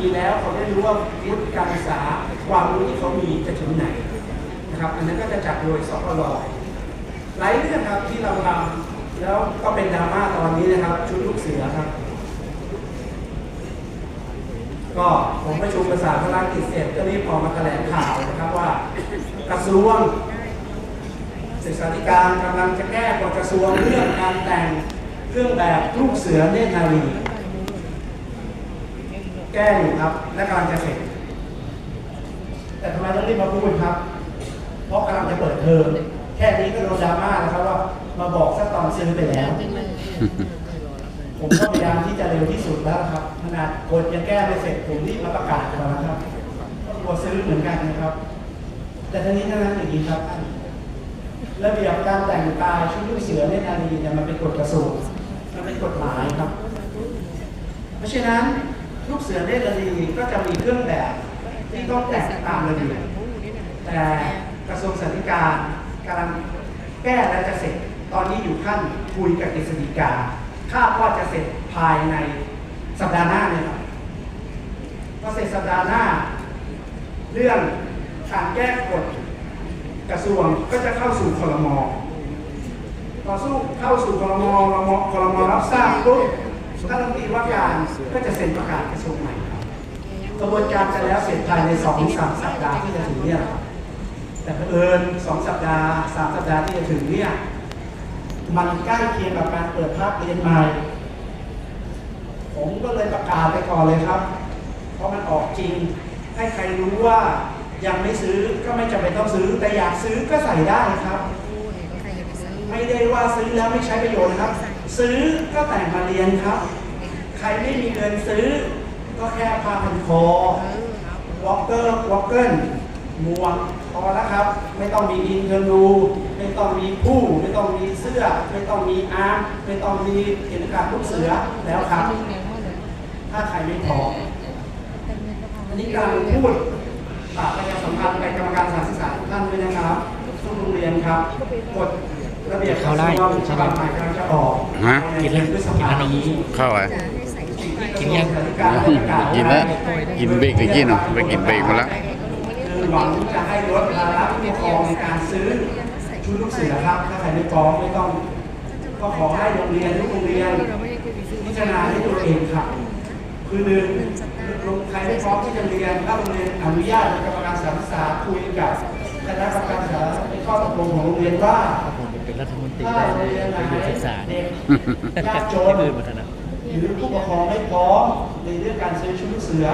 ดีแล้วเขาได้รู้ว่าวุฒิการศึกษาความรู้ที่เขามีจะถึงไหนนะครับ อันนั้นก็จะจัดโดยสปลหลายเรื่องครับที่เราทำแล้วก็เป็นดราม่าตอนนี้นะครับ ชุดลูกเสือครับ ก็ผมประชุมประสานพลังกิจเสร็จก็รีบออกมาแถลงข่าวนะครับว่ากระทรวงศึกษาธิการกำลังจะแก้กฎกระทรวงเรื่องการแต่งเครื่องแบบลูกเสือเนตรนารี แก้อยู่ครับ และกำลังจะเสร็จ แต่ทำไมต้องรีบมาพูดครับ เพราะกำลังจะเปิดเทอมแค่นี้ก็โดนดราม่าแล้วครับว่ามาบอกสักตอนซื้อไปแล้ว ผมก็พยายามที่จะเร็วที่สุดแล้วครับขนาดกฎยังแก้ไม่เสร็จผมรีบมาประกาศแล้วนะครับก็กลัวซื้อเหมือนกันนะครับ แต่ทั้งนี้ทั้งนั้นอย่างนี้ครับท่านระเบียบการแต่งกายชุดลูกเสือในนารีเนี่ยมันเป็นกฎกระทรวงมันเป็นกฎหมายครับ เพราะฉะนั้น ลูกเสือเนตรนารีก็จะมีเครื่องแบบที่ต้องแต่งตามระเบียบแต่กระทรวงสาธารณการกำลังแก้และจะเสร็จ ตอนนี้อยู่ขั้นคุยกับกฤษฎีกาคาดว่าจะเสร็จภายในสัปดาห์หน้าเนี่ยครับพอเสร็จสัปดาห์หน้า เรื่องการแก้กฎกระทรวงก็จะเข้าสู่คลมพอสู้เข้าสู่คลมอคลมคลรับทราบปุ๊บ ท่านรัฐมนตรีว่าการก็จะเซ็นประกาศกระทรวงใหม่ครับกระบวนการจะแล้วเสร็จภายในสองสามสัปดาห์ที่จะถึงเนี่ยครับแต่เผอิญสองสัปดาห์สามสัปดาห์ที่จะถึงเนี่ยมันใกล้เคียงกับการเปิดภาคเรียนใหม่ ผมก็เลยประกาศไปก่อนเลยครับ เพราะมันออกจริง ให้ใครรู้ว่ายังไม่ซื้อก็ไม่จำเป็นต้องซื้อ แต่อยากซื้อก็ใส่ได้ครับ ไม่ได้ว่าซื้อแล้วไม่ใช้ประโยชน์นะครับ ซื้อก็แต่งมาเรียนครับ ใครไม่มีเงินซื้อ ก็แค่ผ้าพันคอวอลเกอร์วอลเกิลหมวกพอแล้วครับ ไม่ต้องมีอินเทอร์นูไม่ต้องมีผู้ไม่ต้องมีเสื้อ ไม่ต้องมีอาร์มไม่ต้องมีเข็มขัดลูกเสือแล้วครับ ถ้าใครไม่พออันนี้กำลังพูดฝากประชาสัมพันธ์ไปกรรมการสถานศึกษาทุกท่านด้วยนะครับทุกโรงเรียนครับกด ฎระเบียบกระทรวงฉบับใหม่กำลังจะออกฮะในเดือนพฤษภาคมนี้เข้าไปกินยังการได้ประกาศกินแล้วกินเบรกหรือกินอะไปกินเบรกมาแล้วคือหวังจะให้ลดภาระผู้ปกครองในการซื้อชุดลูกเสือครับถ้าใครไม่พร้อมไม่ต้องก็ขอให้โรงเรียนทุกโรงเรียนพิจารณาให้ตัวเองครับคือหนึ่งใครไม่พร้อมที่จะเรียนถ้าโรงเรียนอนุญาตกรรมการสถานศึกษาคุยกับคณะกรรมการสถานศึกษาในข้อตกลงของโรงเรียนว่าผมเป็น รัฐมนตรีถ้าได้โรงในเรียนไหนประโยชน์ศึกษาเด็เนี่ยกยากจที่นอื่นมาถนัดหรือผู้ปกครองไม่พร้อมในเรื่องการซื้อชุดลูกเสือ